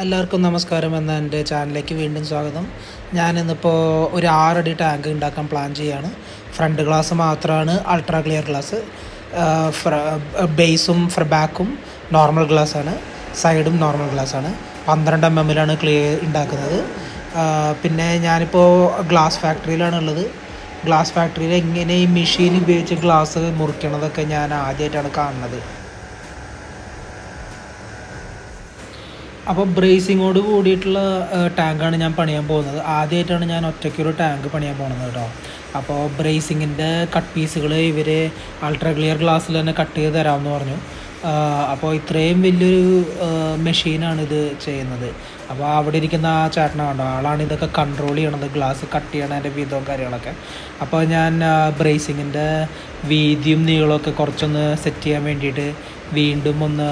എല്ലാവർക്കും നമസ്കാരം എന്ന എന്റെ ചാനലിലേക്ക് വീണ്ടും സ്വാഗതം. ഞാനിന്നിപ്പോൾ ഒരു ആറടി ടാങ്ക് ഉണ്ടാക്കാൻ പ്ലാൻ ചെയ്യാണ്. ഫ്രണ്ട് ഗ്ലാസ് മാത്രമാണ് അൾട്രാ ക്ലിയർ ഗ്ലാസ്. ബേസും ബാക്കും നോർമൽ ഗ്ലാസ് ആണ് സൈഡും നോർമൽ ഗ്ലാസ് ആണ് പന്ത്രണ്ട് എം എമ്മിലാണ് ക്ലിയർ ഉണ്ടാക്കുന്നത്. പിന്നെ ഞാനിപ്പോൾ ഗ്ലാസ് ഫാക്ടറിയിലാണ് ഉള്ളത് ഗ്ലാസ് ഫാക്ടറിയിൽ എങ്ങനെ ഈ മെഷീൻ ഉപയോഗിച്ച് ഗ്ലാസ് മുറിക്കണതൊക്കെ ഞാൻ ആദ്യമായിട്ടാണ് കാണുന്നത്. അപ്പോൾ ബ്രേസിങ്ങോട് കൂടിയിട്ടുള്ള ടാങ്കാണ് ഞാൻ പണിയാൻ പോകുന്നത്. ആദ്യമായിട്ടാണ് ഞാൻ ഒറ്റയ്ക്കൊരു ടാങ്ക് പണിയാൻ പോകുന്നത് കേട്ടോ. അപ്പോൾ ബ്രേസിങ്ങിന്റെ കട്ട് പീസുകൾ ഇവർ അൾട്രാ ക്ലിയർ ഗ്ലാസ്സിൽ തന്നെ കട്ട് ചെയ്ത് തരാമെന്ന് പറഞ്ഞു. അപ്പോൾ ഇത്രയും വലിയൊരു മെഷീനാണ് ഇത് ചെയ്യുന്നത്. അപ്പോൾ അവിടെ ഇരിക്കുന്ന ആ ചേട്ടനെ കണ്ടോ? ആളാണ് ഇതൊക്കെ കൺട്രോൾ ചെയ്യണത് ഗ്ലാസ് കട്ട് ചെയ്യണതിന്റെ വിധവും കാര്യങ്ങളൊക്കെ. അപ്പോൾ ഞാൻ ബ്രേസിങ്ങിന്റെ വീതിയും നീളമൊക്കെ കുറച്ചൊന്ന് സെറ്റ് ചെയ്യാൻ വേണ്ടിയിട്ട് വീണ്ടും ഒന്ന്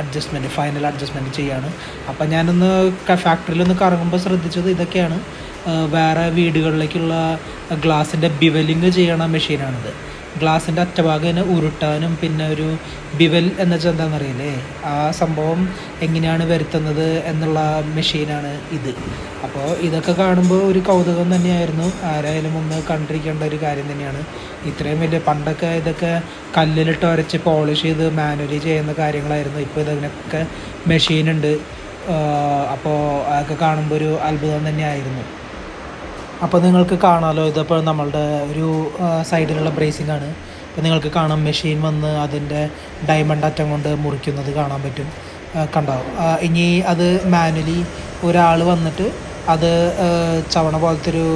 അഡ്ജസ്റ്റ്മെന്റ് ഫൈനൽ അഡ്ജസ്റ്റ്മെന്റ് ചെയ്യാണ്. അപ്പോൾ ഞാനൊന്ന് ഫാക്ടറിയിലൊന്ന് കറങ്ങുമ്പോൾ ശ്രദ്ധിച്ചത് ഇതൊക്കെയാണ്. വേറെ വീടുകളിലേക്കുള്ള ഗ്ലാസിന്റെ ബിവലിങ് ചെയ്യണ മെഷീനാണിത് ഗ്ലാസിന്റെ അറ്റഭാഗം തന്നെ ഉരുട്ടാനും പിന്നെ ഒരു ബിവൽ എന്ന വെച്ചാൽ എന്താണെന്നറിയില്ലേ ആ സംഭവം എങ്ങനെയാണ് വരുത്തുന്നത് എന്നുള്ള മെഷീനാണ് ഇത്. അപ്പോൾ ഇതൊക്കെ കാണുമ്പോൾ ഒരു കൗതുകം തന്നെയായിരുന്നു. ആരായാലും ഒന്ന് കണ്ടിരിക്കേണ്ട ഒരു കാര്യം തന്നെയാണ്. ഇത്രയും വലിയ പണ്ടൊക്കെ ഇതൊക്കെ കല്ലിലിട്ട് ഉരച്ച് പോളിഷ് ചെയ്ത് മാനുവലി ചെയ്യുന്ന കാര്യങ്ങളായിരുന്നു. ഇപ്പോൾ ഇതിനൊക്കെ മെഷീനുണ്ട്. അപ്പോൾ അതൊക്കെ കാണുമ്പോൾ ഒരു അത്ഭുതം തന്നെയായിരുന്നു. അപ്പോൾ നിങ്ങൾക്ക് കാണാമല്ലോ ഇതിപ്പോൾ നമ്മളുടെ ഒരു സൈഡിലുള്ള ബ്രേസിംഗ് ആണ്. അപ്പോൾ നിങ്ങൾക്ക് കാണാം മെഷീൻ വന്ന് അതിന്റെ ഡയമണ്ട് അറ്റം കൊണ്ട് മുറിക്കുന്നത് കാണാൻ പറ്റും. കണ്ടോ? ഇനി അത് മാനുവലി ഒരാൾ വന്നിട്ട് അത് ചവണ പോലത്തെ ഒരു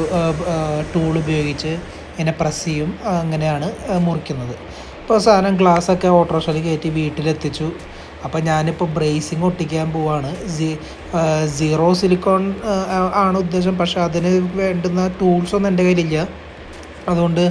ടൂൾ ഉപയോഗിച്ച് എന്നെ പ്രസ് ചെയ്യും. അങ്ങനെയാണ് മുറിക്കുന്നത്. ഇപ്പോൾ സാധനം ഗ്ലാസ്സൊക്കെ ഓട്ടോറിക്ഷയിൽ കയറ്റി വീട്ടിലെത്തിച്ചു. അപ്പോൾ ഞാനിപ്പോൾ ബ്രേസിങ് ഒട്ടിക്കാൻ പോവാണ്. സീറോ സിലിക്കോൺ ആണ് ഉദ്ദേശം. പക്ഷെ അതിന് വേണ്ടുന്ന ടൂൾസൊന്നും എന്റെ കയ്യിലില്ല. അതുകൊണ്ട്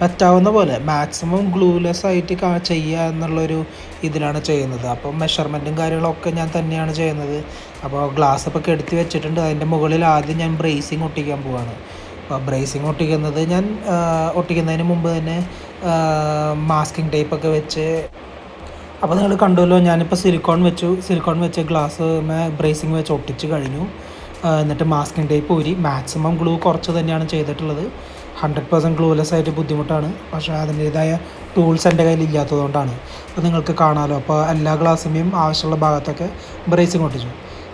പറ്റാവുന്ന പോലെ മാക്സിമം ഗ്ലൂലെസ് ആയിട്ട് കാ ചെയ്യുക എന്നുള്ളൊരു ഇതിലാണ് ചെയ്യുന്നത്. അപ്പോൾ മെഷർമെന്റും കാര്യങ്ങളൊക്കെ ഞാൻ തന്നെയാണ് ചെയ്യുന്നത്. അപ്പോൾ ഗ്ലാസ് ഒക്കെ കെടുത്തി വെച്ചിട്ടുണ്ട്. അതിന്റെ മുകളിൽ ആദ്യം ഞാൻ ബ്രേസിങ് ഒട്ടിക്കാൻ പോവാണ്. അപ്പോൾ ബ്രേസിങ് ഒട്ടിക്കുന്നത് ഞാൻ ഒട്ടിക്കുന്നതിന് മുമ്പ് തന്നെ മാസ്കിങ് ടേപ്പൊക്കെ വെച്ച് അപ്പോൾ നിങ്ങൾ കണ്ടല്ലോ ഞാനിപ്പോൾ സിലിക്കോൺ വെച്ചു. സിലിക്കോൺ വെച്ച് ഗ്ലാസ് ബ്രേസിങ് വെച്ച് ഒട്ടിച്ച് കഴിഞ്ഞു. എന്നിട്ട് മാസ്കിംഗ് ടൈപ്പ് ഊരി. മാക്സിമം ഗ്ലൂ കുറച്ച് തന്നെയാണ് ചെയ്തിട്ടുള്ളത്. ഹൺഡ്രഡ് പെർസെന്റ് ഗ്ലൂലെസ് ആയിട്ട് ബുദ്ധിമുട്ടാണ്. പക്ഷേ അതിന്റേതായ ടൂൾസ് എന്റെ കയ്യിൽ ഇല്ലാത്തതുകൊണ്ടാണ്. അപ്പോൾ നിങ്ങൾക്ക് കാണാമല്ലോ അപ്പോൾ എല്ലാ ഗ്ലാസ്സിന്റെയും ആവശ്യമുള്ള ഭാഗത്തൊക്കെ ബ്രേസിങ് ഒട്ടിച്ചു.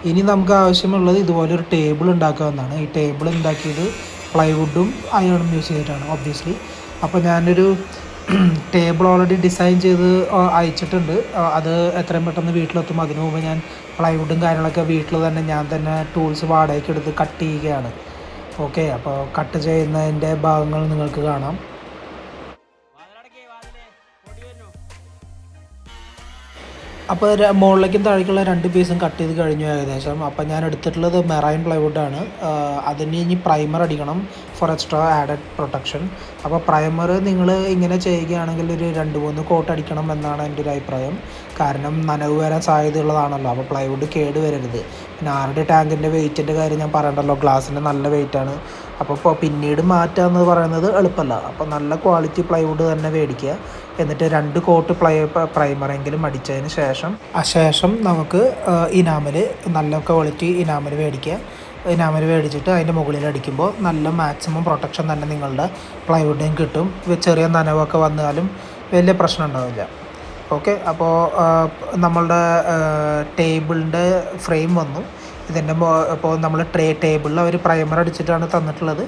ഇനി നമുക്ക് ആവശ്യമുള്ളത് ഇതുപോലെ ഒരു ടേബിൾ ഉണ്ടാക്കുക എന്നാണ്. ഈ ടേബിൾ ഉണ്ടാക്കിയത് പ്ലൈവുഡും അയണും യൂസ് ചെയ്തിട്ടാണ് ഒബ്വിയസ്ലി അപ്പോൾ ഞാനൊരു ടേബിൾ ഓൾറെഡി ഡിസൈൻ ചെയ്ത് അയച്ചിട്ടുണ്ട്. അത് എത്രയും പെട്ടെന്ന് വീട്ടിലെത്തും. അതിനു മുമ്പ് ഞാൻ പ്ലൈവുഡും കാര്യങ്ങളൊക്കെ വീട്ടിൽ തന്നെ ഞാൻ തന്നെ ടൂൾസ് വാടകയ്ക്ക് എടുത്ത് കട്ട് ചെയ്യുകയാണ്. ഓക്കെ അപ്പോൾ കട്ട് ചെയ്യുന്നതിന്റെ ഭാഗങ്ങൾ നിങ്ങൾക്ക് കാണാം. അപ്പോൾ മുകളിലേക്കും താഴേക്കുള്ള രണ്ട് പീസും കട്ട് ചെയ്ത് കഴിഞ്ഞു ഏകദേശം. അപ്പോൾ ഞാൻ എടുത്തിട്ടുള്ളത് മെറൈൻ പ്ലൈവുഡാണ് അതിന് ഇനി പ്രൈമർ അടിക്കണം ഫോർ എക്സ്ട്രാ ആഡഡ് പ്രൊട്ടക്ഷൻ അപ്പോൾ പ്രൈമർ നിങ്ങൾ ഇങ്ങനെ ചെയ്യുകയാണെങ്കിൽ ഒരു രണ്ട് മൂന്ന് കോട്ട് അടിക്കണം എന്നാണ് എന്റെ ഒരു അഭിപ്രായം. കാരണം നനവ് വരാൻ സാധ്യതയുള്ളതാണല്ലോ. അപ്പോൾ പ്ലൈവുഡ് കേട് വരരുത്. പിന്നെ ആരുടെ ടാങ്കിന്റെ വെയിറ്റിന്റെ കാര്യം ഞാൻ പറയണ്ടല്ലോ. ഗ്ലാസിന്റെ നല്ല വെയിറ്റാണ് അപ്പോൾ പിന്നീട് മാറ്റുക എന്ന് പറയുന്നത് എളുപ്പമല്ല അപ്പോൾ നല്ല ക്വാളിറ്റി പ്ലൈവുഡ് തന്നെ മേടിക്കുക. എന്നിട്ട് രണ്ട് കോട്ട് പ്ലൈ പ്രൈമറെങ്കിലും അടിച്ചതിന് ശേഷം ആ ശേഷം നമുക്ക് ഇനാമൽ നല്ല ക്വാളിറ്റി ഇനാമൽ മേടിക്കുക. ഇനാമൽ മേടിച്ചിട്ട് അതിന്റെ മുകളിൽ അടിക്കുമ്പോൾ നല്ല മാക്സിമം പ്രൊട്ടക്ഷൻ തന്നെ നിങ്ങളുടെ പ്ലൈവുഡിനും കിട്ടും. ചെറിയ നനവൊക്കെ വന്നാലും വലിയ പ്രശ്നം ഉണ്ടാവില്ല. ഓക്കെ അപ്പോൾ നമ്മളുടെ ടേബിളിന്റെ ഫ്രെയിം വന്നു. ഇതിന്റെ ഇപ്പോൾ നമ്മൾ ട്രേ ടേബിളിൽ അവർ പ്രൈമർ അടിച്ചിട്ടാണ് തന്നിട്ടുള്ളത്.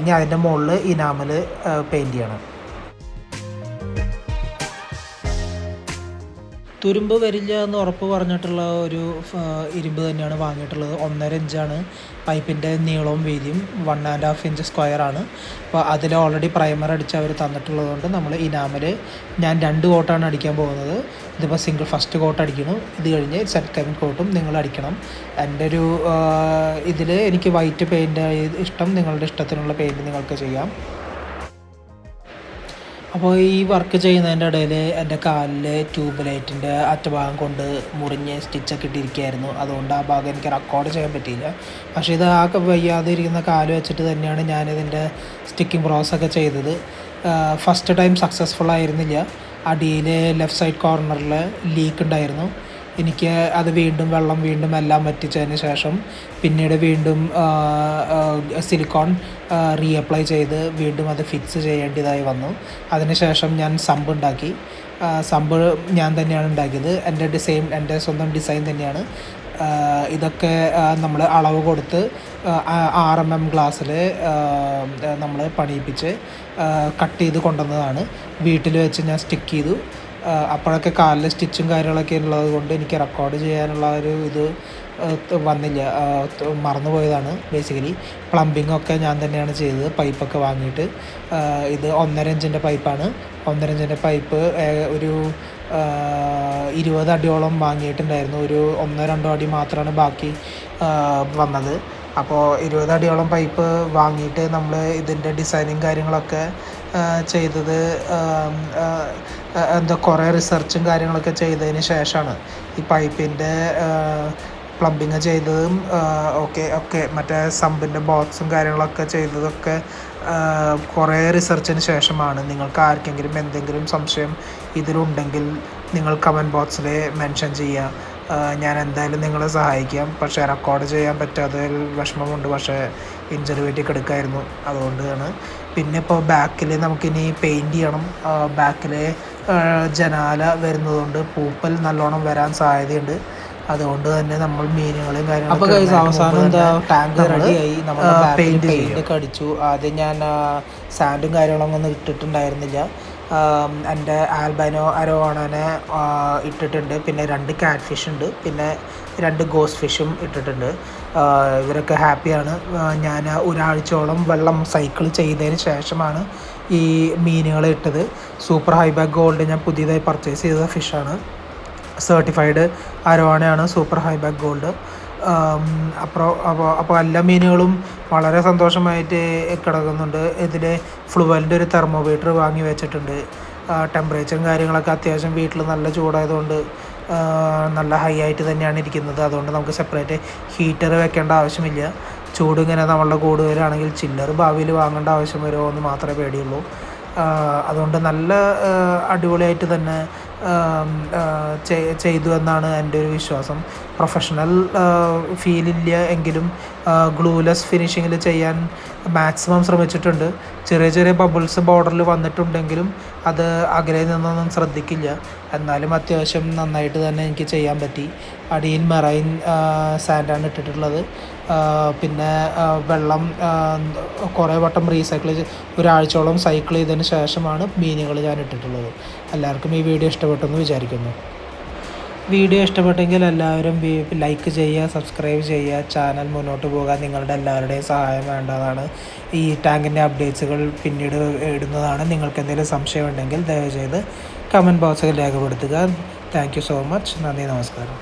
ഇനി അതിന്റെ മുകളിൽ ഇനാമൽ പെയിന്റ് ചെയ്യണം. തുരുമ്പ് വരില്ല എന്ന് ഉറപ്പ് പറഞ്ഞിട്ടുള്ള ഒരു ഇരുമ്പ് തന്നെയാണ് വാങ്ങിയിട്ടുള്ളത്. ഒന്നര ഇഞ്ചാണ്. പൈപ്പിന്റെ നീളവും വീതിയും one and half inch square ആണ്. അപ്പോൾ അതിൽ ഓൾറെഡി പ്രൈമർ അടിച്ച് അവർ തന്നിട്ടുള്ളതുകൊണ്ട് നമ്മൾ ഇനാമൽ ഞാൻ രണ്ട് കോട്ടാണ് അടിക്കാൻ പോകുന്നത്. ഇതിപ്പോൾ സിംഗിൾ ഫസ്റ്റ് കോട്ട് അടിക്കണം ഇത് കഴിഞ്ഞ് സെക്കൻഡ് കോട്ടും നിങ്ങൾ അടിക്കണം. എന്റെ ഒരു ഇതിൽ എനിക്ക് വൈറ്റ് പെയിന്റ് ഇഷ്ടം നിങ്ങളുടെ ഇഷ്ടത്തിനുള്ള പെയിന്റ് നിങ്ങൾക്ക് ചെയ്യാം. അപ്പോൾ ഈ വർക്ക് ചെയ്യുന്നതിന്റെ ഇടയിൽ എന്റെ കാലിൽ ട്യൂബ് ലൈറ്റിന്റെ അറ്റഭാഗം കൊണ്ട് മുറിഞ്ഞ് സ്റ്റിച്ചൊക്കെ ഇട്ടിരിക്കുകയായിരുന്നു. അതുകൊണ്ട് ആ ഭാഗം എനിക്ക് റെക്കോർഡ് ചെയ്യാൻ പറ്റിയില്ല. പക്ഷേ ഇത് ആ വയ്യാതെ ഇരിക്കുന്ന കാൽ വെച്ചിട്ട് തന്നെയാണ് ഞാനിതിന്റെ സ്റ്റിക്കിംഗ് പ്രോസസ്സൊക്കെ ചെയ്തത്. ഫസ്റ്റ് ടൈം സക്സസ്ഫുൾ ആയിരുന്നില്ല. അടിയിൽ ലെഫ്റ്റ് സൈഡ് കോർണറിൽ ലീക്ക് ഉണ്ടായിരുന്നു. എനിക്ക് അത് വീണ്ടും വെള്ളം വീണ്ടും എല്ലാം വറ്റിച്ചതിന് ശേഷം പിന്നീട് വീണ്ടും സിലിക്കോൺ റീഅപ്ലൈ ചെയ്ത് വീണ്ടും അത് ഫിക്സ് ചെയ്യേണ്ടതായി വന്നു. അതിനുശേഷം ഞാൻ സമ്പ് ഉണ്ടാക്കി. സമ്പ് ഞാൻ തന്നെയാണ് ഉണ്ടാക്കിയത്. എന്റെ ഡിസൈൻ എന്റെ സ്വന്തം ഡിസൈൻ തന്നെയാണ്. ഇതൊക്കെ നമ്മൾ അളവ് കൊടുത്ത് ആർ എം എം ഗ്ലാസ്സിൽ നമ്മൾ പണിയിപ്പിച്ച് കട്ട് ചെയ്ത് കൊണ്ടുവന്നതാണ്. വീട്ടിൽ വെച്ച് ഞാൻ സ്റ്റിക്ക് ചെയ്തു. അപ്പോഴൊക്കെ കാലിൽ സ്റ്റിച്ചും കാര്യങ്ങളൊക്കെ ഉള്ളത് കൊണ്ട് എനിക്ക് റെക്കോർഡ് ചെയ്യാനുള്ള ഒരു ഇത് വന്നില്ല. മറന്നുപോയതാണ് ബേസിക്കലി പ്ലംബിംഗ് ഒക്കെ ഞാൻ തന്നെയാണ് ചെയ്തത് പൈപ്പൊക്കെ വാങ്ങിയിട്ട്. ഇത് ഒന്നര ഇഞ്ചിന്റെ പൈപ്പാണ് ഒന്നര ഇഞ്ചിന്റെ പൈപ്പ് ഒരു ഇരുപത് അടിയോളം വാങ്ങിയിട്ടുണ്ടായിരുന്നു. ഒരു ഒന്നോ രണ്ടോ അടി മാത്രമാണ് ബാക്കി വന്നത്. അപ്പോൾ ഇരുപത് അടിയോളം പൈപ്പ് വാങ്ങിയിട്ട് നമ്മൾ ഇതിന്റെ ഡിസൈനിങ് കാര്യങ്ങളൊക്കെ ചെയ്തത് എന്താ കുറേ റിസർച്ചും കാര്യങ്ങളൊക്കെ ചെയ്തതിന് ശേഷമാണ് ഈ പൈപ്പിന്റെ പ്ലംബിങ് ചെയ്തതും ഓക്കെ ഒക്കെ മറ്റേ സമ്പിന്റെ ബോക്സും കാര്യങ്ങളൊക്കെ ചെയ്തതൊക്കെ കുറേ റിസർച്ചിന് ശേഷമാണ്. നിങ്ങൾക്ക് ആർക്കെങ്കിലും എന്തെങ്കിലും സംശയം ഇതിലുണ്ടെങ്കിൽ നിങ്ങൾ കമന്റ് ബോക്സിൽ മെൻഷൻ ചെയ്യുക ഞാൻ എന്തായാലും നിങ്ങളെ സഹായിക്കാം. പക്ഷേ റെക്കോർഡ് ചെയ്യാൻ പറ്റാത്തതിൽ വിഷമമുണ്ട്. പക്ഷേ ഇഞ്ചറി പറ്റി കിടക്കായിരുന്നു. അതുകൊണ്ടാണ്. പിന്നെ ഇപ്പോൾ ബാക്കിൽ നമുക്കിനി പെയിന്റ് ചെയ്യണം. ബാക്കിൽ ജനാല വരുന്നതുകൊണ്ട് പൂപ്പൽ നല്ലോണം വരാൻ സാധ്യതയുണ്ട്. അതുകൊണ്ട് തന്നെ നമ്മൾ മീനുകളും അപ്പോൾ കാര്യങ്ങളൊക്കെ അവസാനം എന്താ ടാങ്ക് റെഡിയായി നമ്മൾ പെയിന്റ് ഒക്കെ അടിച്ചു. ആദ്യം ഞാൻ സാൻഡും കാര്യങ്ങളൊന്നും ഇട്ടിട്ടുണ്ടായിരുന്നില്ല. എന്റെ ആൽബനോ അരോണനെ ഇട്ടിട്ടുണ്ട്. പിന്നെ രണ്ട് കാറ്റ് ഫിഷ് ഉണ്ട്. പിന്നെ രണ്ട് ഗോസ് ഫിഷും ഇട്ടിട്ടുണ്ട്. ഇവരൊക്കെ ഹാപ്പിയാണ് ഞാൻ ഒരാഴ്ചയോളം വെള്ളം സൈക്കിൾ ചെയ്തതിന് ശേഷമാണ് ഈ മീനുകളെ ഇട്ടത്. സൂപ്പർ ഹൈബാഗ് ഗോൾഡ് ഞാൻ പുതിയതായി പർച്ചേസ് ചെയ്ത ഫിഷാണ് സർട്ടിഫൈഡ് അരോണയാണ് സൂപ്പർ ഹൈബാക്ക് ഗോൾഡ് അപ്പോൾ അപ്പോൾ അപ്പോൾ എല്ലാ മീനുകളും വളരെ സന്തോഷമായിട്ട് കിടക്കുന്നുണ്ട്. ഇതിൽ ഫ്ലുവലിന്റെ ഒരു തെർമോമീറ്റർ വാങ്ങി വെച്ചിട്ടുണ്ട്. ടെമ്പറേച്ചറും കാര്യങ്ങളൊക്കെ അത്യാവശ്യം വീട്ടിൽ നല്ല ചൂടായതുകൊണ്ട് നല്ല ഹൈ ആയിട്ട് തന്നെയാണ് ഇരിക്കുന്നത്. അതുകൊണ്ട് നമുക്ക് സെപ്പറേറ്റ് ഹീറ്റർ വെക്കേണ്ട ആവശ്യമില്ല. ചൂട് ഇങ്ങനെ നമ്മളുടെ കൂടുതലാണെങ്കിൽ ചില്ലർ ഭാവിയിൽ വാങ്ങേണ്ട ആവശ്യം വരുമോ എന്ന് മാത്രമേ പേടിയുള്ളൂ. അതുകൊണ്ട് നല്ല അടിപൊളിയായിട്ട് തന്നെ ചെയ്തു എന്നാണ് എന്റെ ഒരു വിശ്വാസം. പ്രൊഫഷണൽ ഫീലില്ല എങ്കിലും ഗ്ലൂലെസ് ഫിനിഷിങ്ങിൽ ചെയ്യാൻ മാക്സിമം ശ്രമിച്ചിട്ടുണ്ട്. ചെറിയ ചെറിയ ബബിൾസ് ബോർഡറിൽ വന്നിട്ടുണ്ടെങ്കിലും അത് അകലെ നിന്നൊന്നും ശ്രദ്ധിക്കില്ല. എന്നാലും അത്യാവശ്യം നന്നായിട്ട് തന്നെ എനിക്ക് ചെയ്യാൻ പറ്റി. അടിയിൽ മെറൈൻ സാൻഡാണ് ഇട്ടിട്ടുള്ളത്. പിന്നെ വെള്ളം കുറേ വട്ടം റീസൈക്കിൾ ഒരാഴ്ചയോളം സൈക്കിൾ ചെയ്തതിന് ശേഷമാണ് മീനുകൾ ഞാൻ ഇട്ടിട്ടുള്ളത്. എല്ലാവർക്കും ഈ വീഡിയോ ഇഷ്ടപ്പെട്ടെന്ന് വിചാരിക്കുന്നു. വീഡിയോ ഇഷ്ടപ്പെട്ടെങ്കിൽ എല്ലാവരും ലൈക്ക് ചെയ്യുക സബ്സ്ക്രൈബ് ചെയ്യുക ചാനൽ മുന്നോട്ട് പോകാൻ നിങ്ങളുടെ എല്ലാവരുടെയും സഹായം വേണ്ടതാണ്. ഈ ടാങ്കിന്റെ അപ്ഡേറ്റ്സുകൾ പിന്നീട് ഇടുന്നതാണ്. നിങ്ങൾക്ക് എന്തെങ്കിലും സംശയം ഉണ്ടെങ്കിൽ ദയവ് ചെയ്ത് കമന്റ് ബോക്സിൽ രേഖപ്പെടുത്തുക താങ്ക് സോ മച്ച് നന്ദി നമസ്കാരം.